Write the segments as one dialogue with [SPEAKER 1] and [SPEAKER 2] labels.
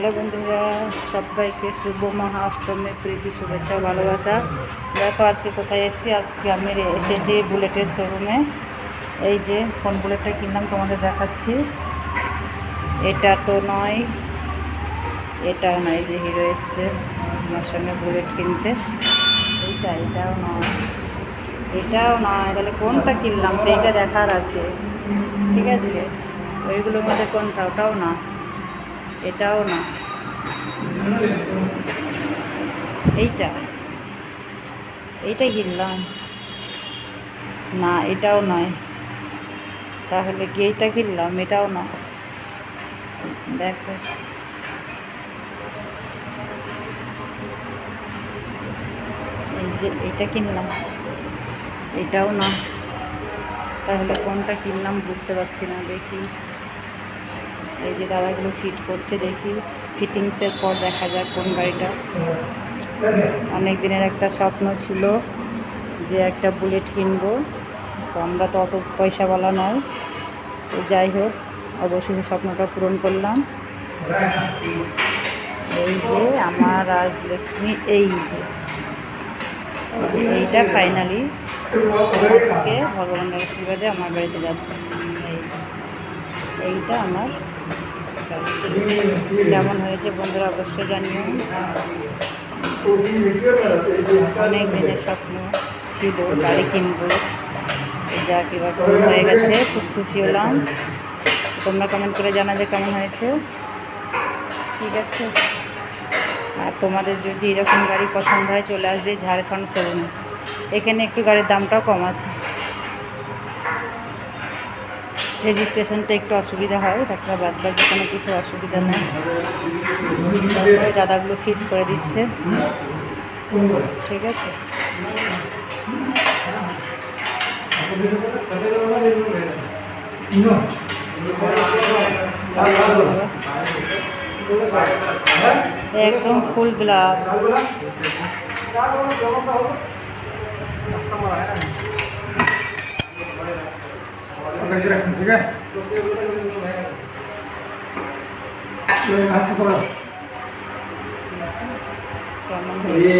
[SPEAKER 1] Hello বন্ধুরা, সবাইকে শুভ মহা প্রীতি, শুভেচ্ছা, ভালোবাসা। দেখো আজকে কোথায় এসেছি? আজকে আমি এসেছি বুলেটের শোরুমে এই যে, কোন বুলেটটা কিনলাম তোমাদের দেখাচ্ছি। এটা তো নয়। এটাও নয় যে হিরো এসছে আমার সঙ্গে বুলেট কিনতে। এইটা, এটাও নয়। এটাও নয়। তাহলে কোনটা কিনলাম? সেইটা দেখার আছে। ঠিক আছে? ওইগুলোর মধ্যে কোনটা? ওটাও না। এটাও না। এইটা। এইটা কিনলাম। না, এটাও নয়। তাহলে কি এইটা কিনলাম? এটাও না। দেখো। এই যে এইটা কিনলাম। এটাও না। তাহলে কোনটা কিনলাম বুঝতে পারছি না, দেখি। এই যে দাদাগুলো ফিট করছে দেখি। ফিটিংসের পর দেখা যাক কোন গাড়িটা অনেক দিনের একটা স্বপ্ন ছিল যে একটা বুলেট কিনবো। তো আমরা তো অত পয়সাওয়ালা নয়। তো যাই হোক, অবশেষে স্বপ্নটা পূরণ করলাম। এই যে আমার রাজলক্ষ্মী, এই যে। এই যে এইটা ফাইনালি আজকে ভগবানের আশীর্বাদে আমার বাড়িতে যাচ্ছে। এইটা আমার কেমন হয়েছে বন্ধুরা, অবশ্যই জানিও। অনেক দিনের স্বপ্ন ছিল, গাড়ি কিনবো। যা কিবা কেমন হয়ে গেছে, খুব খুশি হলাম। তোমরা কমেন্ট করে জানাবে কেমন হয়েছে। ঠিক আছে। আর তোমাদের যদি এরকম গাড়ি পছন্দ হয়, চলে আসবে ঝাড়খণ্ড শোরুমে। এখানে একটু গাড়ির দামটাও কম আছে। রেজিস্ট্রেশনটা একটু অসুবিধা হয়, তাছাড়া বাদ বাকি কোনো কিছু অসুবিধা নেই। তারপরে দাদাগুলো ফিট করে দিচ্ছে। ঠিক আছে? একদম ফুল ব্লাক
[SPEAKER 2] पकड़ के रखें ठीक है ये हाथ पकड़ो
[SPEAKER 1] কেমন হয়েছে
[SPEAKER 2] ये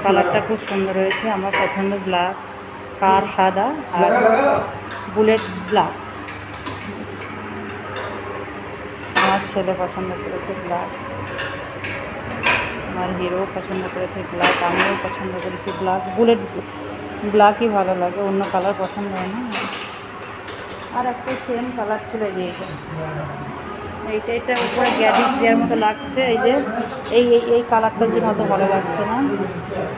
[SPEAKER 1] কালারটা খুব সুন্দর হয়েছে আমার পছন্দ ব্ল্যাক কার সাদা আর বুলেট ব্ল্যাক আমার ছেলে পছন্দ করেছে ব্ল্যাক আমার হিরো পছন্দ করেছে ব্ল্যাক আমিও পছন্দ করেছি ব্ল্যাক বুলেট ব্ল্যাকই ভালো লাগে অন্য কালার পছন্দ হয় না আর একটা সেম কালার ছিল যে। এইটা এইটা এটা উপরে গ্যাডিস দেওয়ার মতো লাগছে, এই যে। এই এই এই কালারটার জন্য অত ভালো লাগছে না।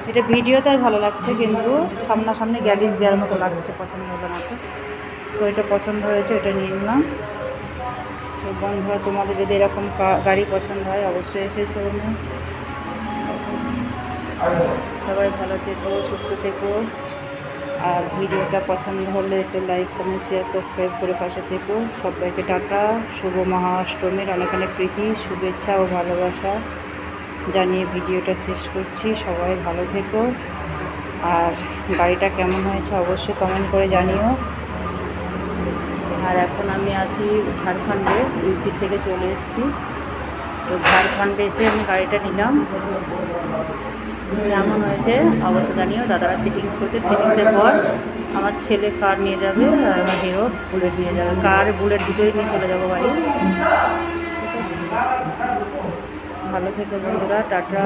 [SPEAKER 1] এটা ভিডিওতে ভালো লাগছে কিন্তু সামনাসামনি গ্যাডিস দেওয়ার মতো লাগছে পছন্দ হলো না তো। তো এটা পছন্দ হয়েছে, এটা নিয়ে নিলাম। তো বন্ধুরা, তোমাদের যদি এরকম গাড়ি পছন্দ হয়, অবশ্যই এসে শোরুমে সবাই ভালো থেকো, সুস্থ থেকো। আর ভিডিওটা পছন্দ হলে একটু লাইক কমেন্ট শেয়ার সাবস্ক্রাইব করে পাশে থেকো। সবাইকে টাটা, শুভ মহাষ্টমীর অনেক অনেক প্রীতি, শুভেচ্ছা ও ভালোবাসা জানিয়ে ভিডিওটা শেষ করছি। সবাই ভালো থেকো। আর গাড়িটা কেমন হয়েছে অবশ্যই কমেন্ট করে জানিও। আর এখন আমি আছি ঝাড়খণ্ডে, ইউপি থেকে চলে এসেছি। তো ঝাড়খণ্ডে এসে আমি গাড়িটা নিলাম। কেমন হয়েছে? অবশ্যই জানিও, দাদারা ফিটিংস করছে। ফিটিংসের পর আমার ছেলে কার নিয়ে যাবে, আর আমার হিরো বুলেট নিয়ে যাবে। কার বুলেট দুটোই নিয়ে চলে যাব বাড়ি। ঠিক আছে? ভালো থেকে বন্ধুরা, টাটা।